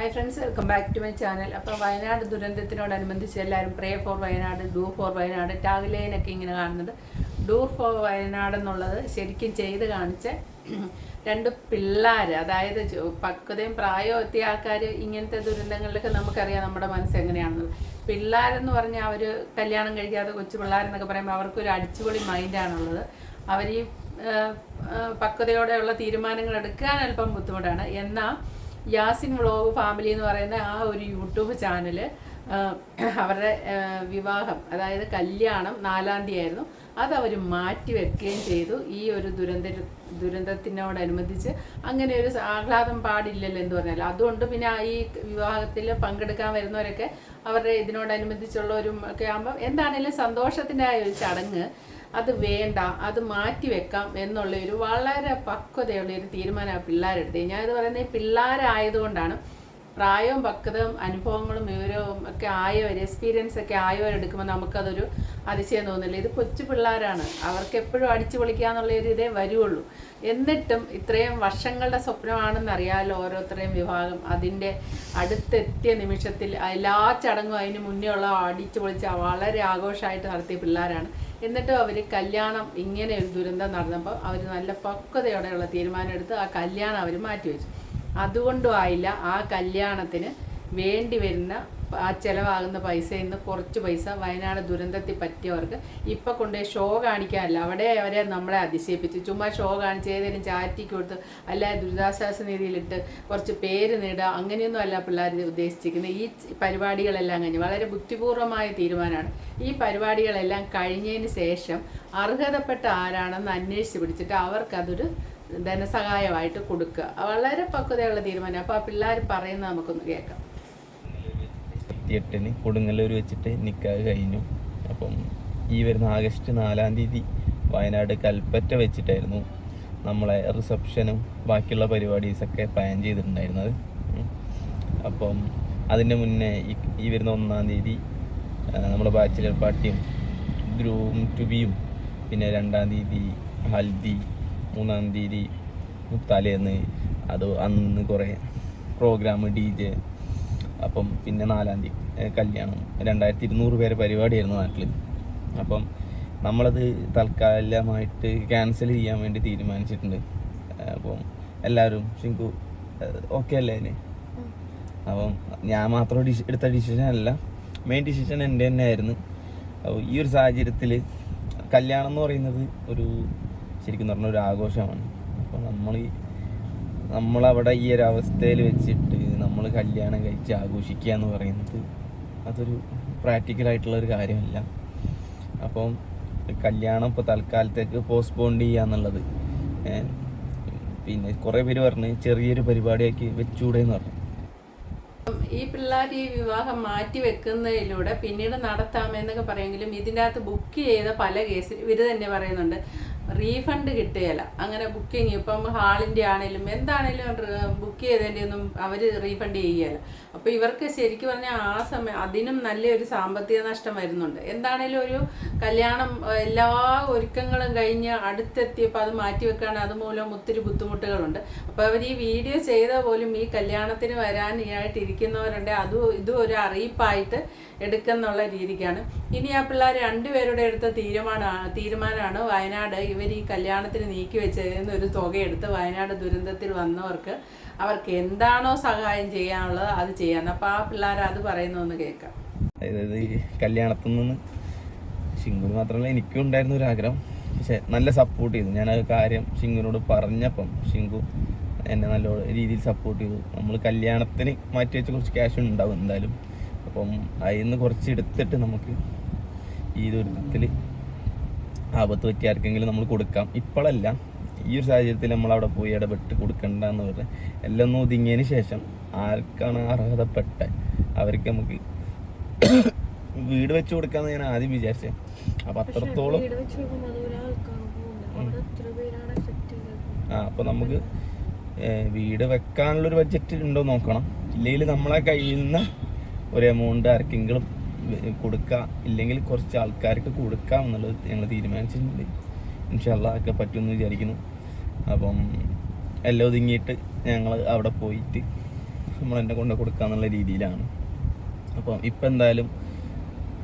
Hi friends welcome back to my channel അപ്പോൾ വയനാട് ദുരന്തത്തിനോടനുബന്ധിച്ച് എല്ലാവരും pray for Wayanad do for Wayanad ടാഗ്ലൈനൊക്കെ ഇങ്ങനെ കാണുന്നത്. ഡൂ ഫോർ വയനാട് എന്നുള്ളത് ശരിക്കും ചെയ്ത് കാണിച്ച രണ്ട് പിള്ളേർ അതായത് പക്വതയും പ്രായവും എത്തിയ ആൾക്കാർ ഇങ്ങനത്തെ ദുരന്തങ്ങളിലൊക്കെ നമുക്കറിയാം നമ്മുടെ മനസ്സ് എങ്ങനെയാണെന്നുള്ളത് പിള്ളേരെന്ന് പറഞ്ഞാൽ അവർ കല്യാണം കഴിക്കാതെ കൊച്ചു പിള്ളേരെന്നൊക്കെ പറയുമ്പോൾ അവർക്കൊരു അടിച്ചുപൊളി മൈൻഡാണുള്ളത് അവർ ഈ പക്വതയോടെയുള്ള തീരുമാനങ്ങൾ എടുക്കാൻ അല്പം ബുദ്ധിമുട്ടാണ്. എന്നാൽ യാസിൻ വ്ളോഗ് ഫാമിലി എന്ന് പറയുന്ന ആ ഒരു യൂട്യൂബ് ചാനൽ അവരുടെ വിവാഹം അതായത് കല്യാണം നാലാം തീയതി ആയിരുന്നു. അത് അവർ മാറ്റി വെക്കുകയും ചെയ്തു. ഈ ഒരു ദുരന്ത ദുരന്തത്തിനോടനുബന്ധിച്ച് അങ്ങനെ ഒരു ആഹ്ലാദം പാടില്ലല്ലോ എന്ന് പറഞ്ഞാൽ അതുകൊണ്ട് പിന്നെ ഈ വിവാഹത്തിൽ പങ്കെടുക്കാൻ വരുന്നവരൊക്കെ അവരുടെ ഇതിനോടനുബന്ധിച്ചുള്ള ഒരു ഒക്കെ ആകുമ്പോൾ എന്താണേലും സന്തോഷത്തിന്റെ ഒരു ചടങ്ങ് അത് വേണ്ട അത് മാറ്റി വെക്കാം എന്നുള്ള ഒരു വളരെ പക്വതയുള്ള ഒരു തീരുമാനം ആ ഞാൻ ഇത് പറയുന്നത് പിള്ളേരായതുകൊണ്ടാണ്. പ്രായവും പക്വതയും അനുഭവങ്ങളും വിവരവും ഒക്കെ ആയവർ എക്സ്പീരിയൻസ് ഒക്കെ ആയവരെടുക്കുമ്പോൾ നമുക്കതൊരു അതിശയം തോന്നില്ല. ഇത് കൊച്ചു പിള്ളേരാണ്. അവർക്ക് എപ്പോഴും അടിച്ചു പൊളിക്കാന്നുള്ള ഒരു ഇതേ വരുള്ളൂ എന്നിട്ടും ഇത്രയും വർഷങ്ങളുടെ സ്വപ്നമാണെന്ന് അറിയാമല്ലോ ഓരോരുത്തരെയും വിഭാഗം. അതിന്റെ അടുത്തെത്തിയ നിമിഷത്തിൽ എല്ലാ ചടങ്ങും അതിന് മുന്നേ ഉള്ള അടിച്ചു പൊളിച്ച വളരെ ആഘോഷമായിട്ട് നടത്തിയ പിള്ളേരാണ്. എന്നിട്ടും അവർ കല്യാണം ഇങ്ങനെ ഒരു ദുരന്തം നടന്നപ്പോൾ അവർ നല്ല പക്വതയോടെയുള്ള തീരുമാനം എടുത്ത് ആ കല്യാണം അവർ മാറ്റിവെച്ചു. അതുകൊണ്ടും ആയില്ല ആ കല്യാണത്തിന് വേണ്ടി വരുന്ന ആ ചിലവാകുന്ന പൈസയിൽ നിന്ന് കുറച്ച് പൈസ വയനാട് ദുരന്തത്തിൽ പറ്റിയവർക്ക് ഇപ്പം കൊണ്ടുപോയി ഷോ കാണിക്കാനല്ല. അവിടെ അവരെ നമ്മളെ അതിശയിപ്പിച്ചു. ചുമ്മാ ഷോ കാണിച്ച് ഏതെങ്കിലും ചാറ്റിക്ക് കൊടുത്ത് അല്ല ദുരിതാശ്വാസ നിധിയിലിട്ട് കുറച്ച് പേര് നേടുക അങ്ങനെയൊന്നും അല്ല പിള്ളേർ ഉദ്ദേശിച്ചിരിക്കുന്നത്. ഈ പരിപാടികളെല്ലാം കഴിഞ്ഞ് വളരെ ബുദ്ധിപൂർവമായ തീരുമാനമാണ്. ഈ പരിപാടികളെല്ലാം കഴിഞ്ഞതിന് ശേഷം അർഹതപ്പെട്ട ആരാണെന്ന് അന്വേഷിച്ച് പിടിച്ചിട്ട് അവർക്കതൊരു ധനസഹായമായിട്ട് കൊടുക്കുക. വളരെ പക്വതയുള്ള തീരുമാനം. അപ്പോൾ ആ പിള്ളേർ പറയുന്നത് നമുക്കൊന്ന് കേൾക്കാം. ഇരുപത്തിയെട്ടിന് കൊടുങ്ങല്ലൂർ വെച്ചിട്ട് നിക്കാഹ് കഴിഞ്ഞു അപ്പം ഈ വരുന്ന ആഗസ്റ്റ് നാലാം തീയതി വയനാട് കൽപ്പറ്റ വെച്ചിട്ടായിരുന്നു നമ്മളെ റിസപ്ഷനും ബാക്കിയുള്ള പരിപാടീസൊക്കെ പ്ലാൻ ചെയ്തിട്ടുണ്ടായിരുന്നത്. അപ്പം അതിന്റെ മുന്നേ ഈ വരുന്ന ഒന്നാം തീയതി നമ്മൾ ബാച്ചിലർ പാർട്ടിയും ഗ്രൂം ടു ബിയും പിന്നെ രണ്ടാം തീയതി ഹൽദി മൂന്നാം തീയതി തലേന്ന് അത് അന്ന് കുറേ പ്രോഗ്രാം ഡി ജെ അപ്പം പിന്നെ നാലാം തീയതി കല്യാണം. രണ്ടായിരത്തി ഇരുന്നൂറ് പേരെ പരിപാടിയായിരുന്നു നാട്ടിൽ അപ്പം നമ്മളത് തൽക്കാലമായിട്ട് ക്യാൻസൽ ചെയ്യാൻ വേണ്ടി തീരുമാനിച്ചിട്ടുണ്ട്. അപ്പം എല്ലാവരും ശിങ്കു ഓക്കെ അല്ലേ അതിന് അപ്പം ഞാൻ മാത്രം ഡിസി എടുത്ത ഡിസിഷൻ അല്ല. മെയിൻ ഡിസിഷൻ എന്റെ തന്നെ ആയിരുന്നു. അപ്പോൾ ഈ ഒരു സാഹചര്യത്തിൽ കല്യാണം എന്ന് പറയുന്നത് ഒരു ശരിക്കും പറഞ്ഞ ഒരു ആഘോഷമാണ്. അപ്പോൾ നമ്മൾ നമ്മളവിടെ ഈ ഒരു അവസ്ഥയിൽ വെച്ചിട്ട് നമ്മൾ കല്യാണം കഴിച്ച് ആഘോഷിക്കുക എന്ന് പറയുന്നത് അതൊരു പ്രാക്ടിക്കൽ ആയിട്ടുള്ള ഒരു കാര്യമല്ല. അപ്പം കല്യാണം ഇപ്പോൾ തൽക്കാലത്തേക്ക് പോസ്റ്റ്പോൺ ചെയ്യുക എന്നുള്ളത്. പിന്നെ കുറേ പേര് പറഞ്ഞ് ചെറിയൊരു പരിപാടിയാക്കി വെച്ചൂടെ എന്ന് പറഞ്ഞു. ഈ പിള്ളേർ ഈ വിവാഹം മാറ്റി വെക്കുന്നതിലൂടെ പിന്നീട് നടത്താമെന്നൊക്കെ പറയുമെങ്കിലും ഇതിന്റെ അകത്ത് ബുക്ക് ചെയ്ത പല കേസിൽ ഇവർ തന്നെ പറയുന്നുണ്ട്. റീഫണ്ട് കിട്ടുകയില്ല. അങ്ങനെ ബുക്കിംഗ് ഇപ്പം ഹാളിന്റെ ആണെങ്കിലും എന്താണേലും ബുക്ക് ചെയ്തതിന്റെ ഒന്നും അവർ റീഫണ്ട് ചെയ്യുകയില്ല. അപ്പോൾ ഇവർക്ക് ശരിക്കും പറഞ്ഞാൽ ആ സമയം അതിനും നല്ലൊരു സാമ്പത്തിക നഷ്ടം വരുന്നുണ്ട്. എന്താണേലും ഒരു കല്യാണം എല്ലാ ഒരുക്കങ്ങളും കഴിഞ്ഞ് അടുത്തെത്തിയപ്പോൾ അത് മാറ്റി വെക്കാൻ അതുമൂലം ഒത്തിരി ബുദ്ധിമുട്ടുകളുണ്ട്. അപ്പോൾ അവർ ഈ വീഡിയോ ചെയ്ത പോലും ഈ കല്യാണത്തിന് വരാൻ ഇരിക്കുന്നവരുണ്ട് അതും ഇതും ഒരു അറിയിപ്പായിട്ട് എടുക്കുന്നുള്ള രീതിക്കാണ്. ഇനി ആ പിള്ളേർ രണ്ടുപേരുടെ എടുത്ത തീരുമാനമാണ് തീരുമാനമാണ് വയനാട് ഇവർ ഈ കല്യാണത്തിന് നീക്കി വെച്ചതിൽ ഒരു തുകയെടുത്ത് വയനാട് ദുരന്തത്തിൽ വന്നവർക്ക് അവർക്ക് എന്താണോ സഹായം ചെയ്യാനുള്ളത് അത് ചെയ്യാൻ. അപ്പോൾ ആ പിള്ളേർ അത് പറയുന്നൊന്ന് കേൾക്കാം. അതായത് ഈ കല്യാണത്തിൽ നിന്ന് ശിങ്കുന് മാത്രമല്ല എനിക്കും ഉണ്ടായിരുന്ന ഒരു ആഗ്രഹം. പക്ഷെ നല്ല സപ്പോർട്ട് ചെയ്തു. ഞാൻ ആ കാര്യം ശിങ്കുനോട് പറഞ്ഞപ്പം ഷിങ്കു എന്നെ നല്ല രീതിയിൽ സപ്പോർട്ട് ചെയ്തു. നമ്മൾ കല്യാണത്തിന് മാറ്റി വെച്ച കുറച്ച് ക്യാഷ് ഉണ്ടാവും എന്തായാലും. അപ്പം അതിൽ നിന്ന് കുറച്ച് എടുത്തിട്ട് നമുക്ക് ഈ ദുരിതത്തിൽ ആപത്ത് പറ്റിയ ആർക്കെങ്കിലും നമ്മൾ കൊടുക്കാം. ഇപ്പോഴല്ല. ഈ ഒരു സാഹചര്യത്തിൽ നമ്മൾ അവിടെ പോയി ഇടപെട്ട് കൊടുക്കണ്ട എന്ന് പറഞ്ഞ് എല്ലാം ഒന്ന് ഒതുങ്ങിയതിന് ശേഷം ആർക്കാണ് അർഹതപ്പെട്ട? അവർക്ക് നമുക്ക് വീട് വെച്ച് കൊടുക്കാന്ന് ഞാൻ ആദ്യം വിചാരിച്ചേ. അപ്പൊ അത്രത്തോളം ആ അപ്പൊ നമുക്ക് വീട് വെക്കാനുള്ളൊരു ബഡ്ജറ്റ് ഉണ്ടോ നോക്കണം. ഇല്ലെങ്കിൽ നമ്മളെ കഴിയുന്ന ഒരു എമൗണ്ട് ആർക്കെങ്കിലും വെ- കൊടുക്കാം ഇല്ലെങ്കിൽ കുറച്ച് ആൾക്കാർക്ക് കൊടുക്കാം എന്നുള്ളത് ഞങ്ങൾ തീരുമാനിച്ചിട്ടുണ്ട്. ഇൻഷാല്ല ഒക്കെ പറ്റുമെന്ന് വിചാരിക്കുന്നു. അപ്പം എല്ലാം ഒതുങ്ങിയിട്ട് ഞങ്ങൾ അവിടെ പോയിട്ട് നമ്മൾ എന്നെ കൊണ്ട് കൊടുക്കുക എന്നുള്ള രീതിയിലാണ്. അപ്പം ഇപ്പം എന്തായാലും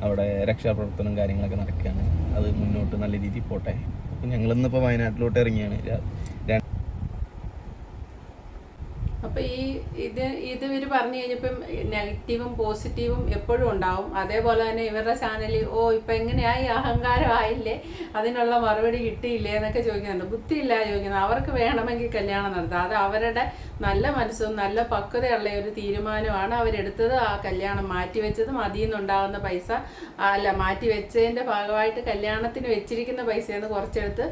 അവിടെ രക്ഷാപ്രവർത്തനം കാര്യങ്ങളൊക്കെ നടക്കുകയാണ്. അത് മുന്നോട്ട് നല്ല രീതിയിൽ പോട്ടെ. അപ്പം ഞങ്ങളിന്നിപ്പോൾ വയനാട്ടിലോട്ട് ഇറങ്ങിയാണ് ര- ര- അപ്പൊ ഈ ഇത് ഇത് ഇവർ പറഞ്ഞു കഴിഞ്ഞപ്പം നെഗറ്റീവും പോസിറ്റീവും എപ്പോഴും ഉണ്ടാവും. അതേപോലെ തന്നെ ഇവരുടെ ചാനലിൽ ഓ ഇപ്പം എങ്ങനെയായി? അഹങ്കാരമായില്ലേ? അതിനുള്ള മറുപടി കിട്ടിയില്ലേ? എന്നൊക്കെ ചോദിക്കുന്നുണ്ട്. ബുദ്ധിയില്ല ചോദിക്കുന്നത്. അവർക്ക് വേണമെങ്കിൽ കല്യാണം നടത്താം. അത് അവരുടെ നല്ല മനസ്സും നല്ല പക്വതയുള്ള ഒരു തീരുമാനമാണ്. അവരെടുത്തത് ആ കല്യാണം മാറ്റിവെച്ചത് അതിൽ നിന്നുണ്ടാകുന്ന പൈസ അല്ല മാറ്റിവെച്ചതിന്റെ ഭാഗമായിട്ട് കല്യാണത്തിന് വെച്ചിരിക്കുന്ന പൈസയിൽ നിന്ന് കുറച്ചെടുത്ത്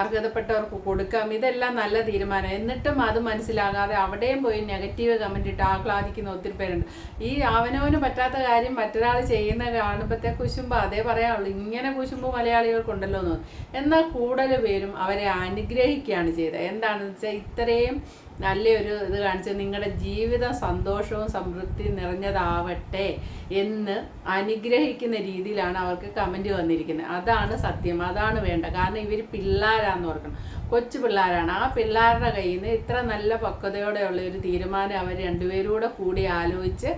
അർഹതപ്പെട്ടവർക്ക് കൊടുക്കാം. ഇതെല്ലാം നല്ല തീരുമാനം. എന്നിട്ടും അത് മനസ്സിലാകാതെ അവിടെയും പോയി നെഗറ്റീവ് കമന്റ് ഇട്ട് ആഹ്ലാദിക്കുന്ന ഒത്തിരി പേരുണ്ട്. ഈ അവനവന് പറ്റാത്ത കാര്യം മറ്റൊരാൾ ചെയ്യുന്ന കാണുമ്പോഴത്തെ കുശുമ്പ് അതേ പറയാനുള്ളൂ ഇങ്ങനെ കുശുമ്പ് മലയാളികൾക്കുണ്ടല്ലോ എന്ന്. എന്നാൽ കൂടുതൽ പേരും അവരെ അനുഗ്രഹിക്കുകയാണ് ചെയ്തത്. എന്താണെന്ന് വെച്ചാൽ ഇത്രയും നല്ലൊരു ഇത് കാണിച്ച് നിങ്ങളുടെ ജീവിതം സന്തോഷവും സമൃദ്ധി നിറഞ്ഞതാവട്ടെ എന്ന് അനുഗ്രഹിക്കുന്ന രീതിയിലാണ് അവർക്ക് കമന്റ് വന്നിരിക്കുന്നത്. അതാണ് സത്യം. അതാണ് വേണ്ട. കാരണം ഇവർ പിള്ളേരാന്ന് ഓർക്കണം. കൊച്ചു പിള്ളേരാണ്. ആ പിള്ളേരുടെ കയ്യിൽ നിന്ന് ഇത്ര നല്ല പക്വതയോടെയുള്ള ഒരു തീരുമാനം അവർ രണ്ടുപേരൂടെ കൂടി ആലോചിച്ച്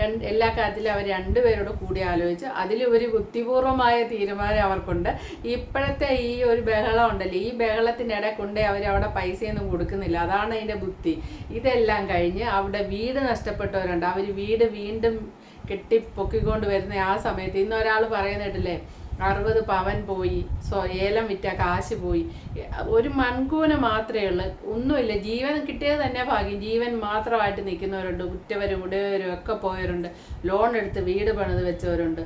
രണ്ട് എല്ലാ കാര്യത്തിലും അവർ രണ്ടുപേരോട് കൂടി ആലോചിച്ച് അതിൽ ഒരു ബുദ്ധിപൂർവമായ തീരുമാനം അവർക്കുണ്ട്. ഇപ്പോഴത്തെ ഈ ഒരു ബഹളം ഉണ്ടല്ലോ. ഈ ബഹളത്തിനിടെ കൊണ്ടേ അവർ അവിടെ പൈസയൊന്നും കൊടുക്കുന്നില്ല. അതാണ് അതിന്റെ ബുദ്ധി ഇതെല്ലാം കഴിഞ്ഞ് അവിടെ വീട് നഷ്ടപ്പെട്ടവരുണ്ട്. അവർ വീട് വീണ്ടും കെട്ടി പൊക്കിക്കൊണ്ട് വരുന്ന ആ സമയത്ത് ഇന്ന് ഒരാൾ പറയുന്ന കേട്ടില്ലേ അറുപത് പവൻ പോയി സോ ഏലം വിറ്റ കാശ് പോയി. ഒരു മൺകൂന മാത്രമേ ഉള്ളൂ. ഒന്നുമില്ല. ജീവൻ കിട്ടിയത് തന്നെ ഭാഗ്യം. ജീവൻ മാത്രമായിട്ട് നിൽക്കുന്നവരുണ്ട്. ഉറ്റവരും ഉടയവരും ഒക്കെ പോയവരുണ്ട്. ലോൺ എടുത്ത് വീട് പണിത് വെച്ചവരുണ്ട്.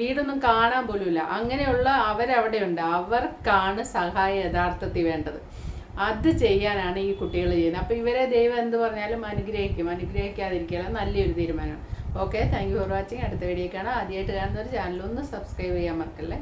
വീടൊന്നും കാണാൻ പോലുമില്ല. അങ്ങനെയുള്ള അവരവിടെയുണ്ട്. അവർക്കാണ് സഹായം യഥാർത്ഥത്തിൽ വേണ്ടത്. അത് ചെയ്യാനാണ് ഈ കുട്ടികൾ ചെയ്യുന്നത്. അപ്പോൾ ഇവരെ ദൈവം എന്ത് പറഞ്ഞാലും അനുഗ്രഹിക്കും. അനുഗ്രഹിക്കാതിരിക്കുക നല്ലൊരു തീരുമാനമാണ്. Okay thank you for watching അടുത്ത വീഡിയോ കാണാം. ആദ്യമായിട്ട് കാണുന്ന ഒരു ചാനൽ ഒന്ന് സബ്സ്ക്രൈബ് ചെയ്യാൻ മറക്കല്ലേ?